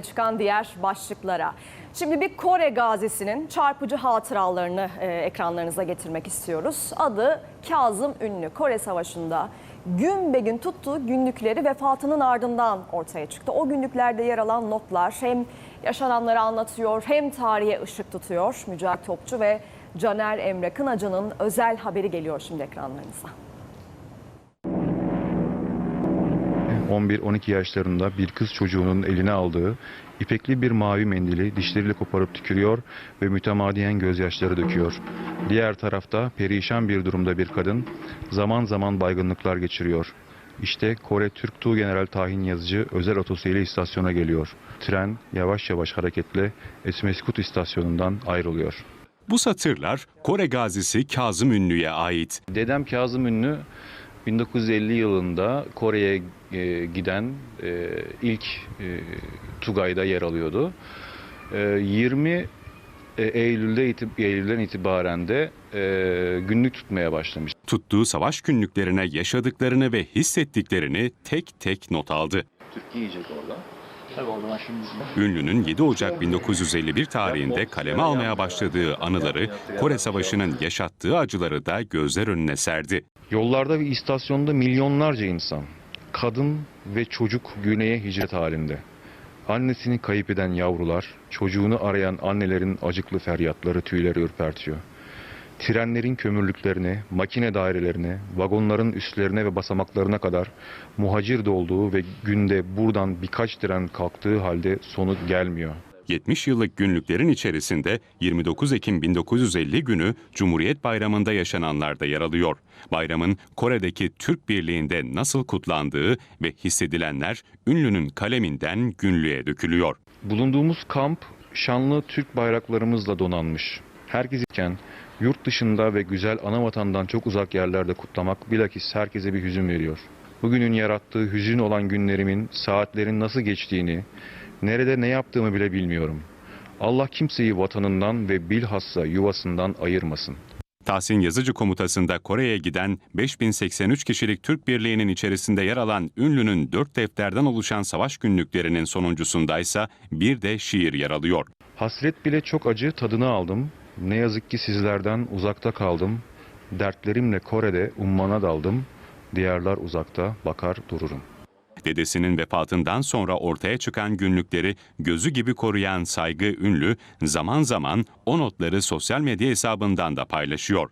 çıkan diğer başlıklara. Şimdi bir Kore gazisinin çarpıcı hatıralarını e, ekranlarınıza getirmek istiyoruz. Adı Kazım Ünlü. Kore Savaşı'nda gün be gün tuttuğu günlükleri vefatının ardından ortaya çıktı. O günlüklerde yer alan notlar hem yaşananları anlatıyor hem tarihe ışık tutuyor. Mücahit Topçu ve Caner Emre Kınacı'nın özel haberi geliyor şimdi ekranlarınıza. 11-12 yaşlarında bir kız çocuğunun eline aldığı ipekli bir mavi mendili dişleriyle koparıp tükürüyor ve mütemadiyen gözyaşları döküyor. Diğer tarafta perişan bir durumda bir kadın zaman zaman baygınlıklar geçiriyor. İşte Kore Türk Tuğ General Tahin Yazıcı özel otosiyle istasyona geliyor. Tren yavaş yavaş hareketle Esmeskut istasyonundan ayrılıyor. Bu satırlar Kore gazisi Kazım Ünlü'ye ait. Dedem Kazım Ünlü 1950 yılında Kore'ye e, giden e, ilk e, Tugay'da yer alıyordu. E, 20 e, Eylül'de itib- Eylül'den itibaren de e, günlük tutmaya başlamış. Tuttuğu savaş günlüklerine yaşadıklarını ve hissettiklerini tek tek not aldı. Türkiye yiyecek orada. Ünlü'nün 7 Ocak 1951 tarihinde kaleme almaya başladığı anıları, Kore Savaşı'nın yaşattığı acıları da gözler önüne serdi. Yollarda ve istasyonda milyonlarca insan, kadın ve çocuk güneye hicret halinde. Annesini kayıp eden yavrular, çocuğunu arayan annelerin acıklı feryatları tüyleri ürpertiyor. Trenlerin kömürlüklerine, makine dairelerine, vagonların üstlerine ve basamaklarına kadar muhacir dolduğu ve günde buradan birkaç tren kalktığı halde sonu gelmiyor. 70 yıllık günlüklerin içerisinde 29 Ekim 1950 günü Cumhuriyet Bayramı'nda yaşananlar da yer alıyor. Bayramın Kore'deki Türk Birliği'nde nasıl kutlandığı ve hissedilenler ünlünün kaleminden günlüğe dökülüyor. Bulunduğumuz kamp şanlı Türk bayraklarımızla donanmış. Herkes iken yurt dışında ve güzel ana vatandan çok uzak yerlerde kutlamak bilakis herkese bir hüzün veriyor. Bugünün yarattığı hüzün olan günlerimin, saatlerin nasıl geçtiğini, nerede ne yaptığımı bile bilmiyorum. Allah kimseyi vatanından ve bilhassa yuvasından ayırmasın. Tahsin Yazıcı komutasında Kore'ye giden 5083 kişilik Türk Birliği'nin içerisinde yer alan ünlünün dört defterden oluşan savaş günlüklerinin sonuncusundaysa bir de şiir yer alıyor. Hasret bile çok acı tadını aldım. Ne yazık ki sizlerden uzakta kaldım. Dertlerimle Kore'de ummana daldım. Diyarlar uzakta bakar dururum. Dedesinin vefatından sonra ortaya çıkan günlükleri gözü gibi koruyan saygı ünlü zaman zaman o notları sosyal medya hesabından da paylaşıyor.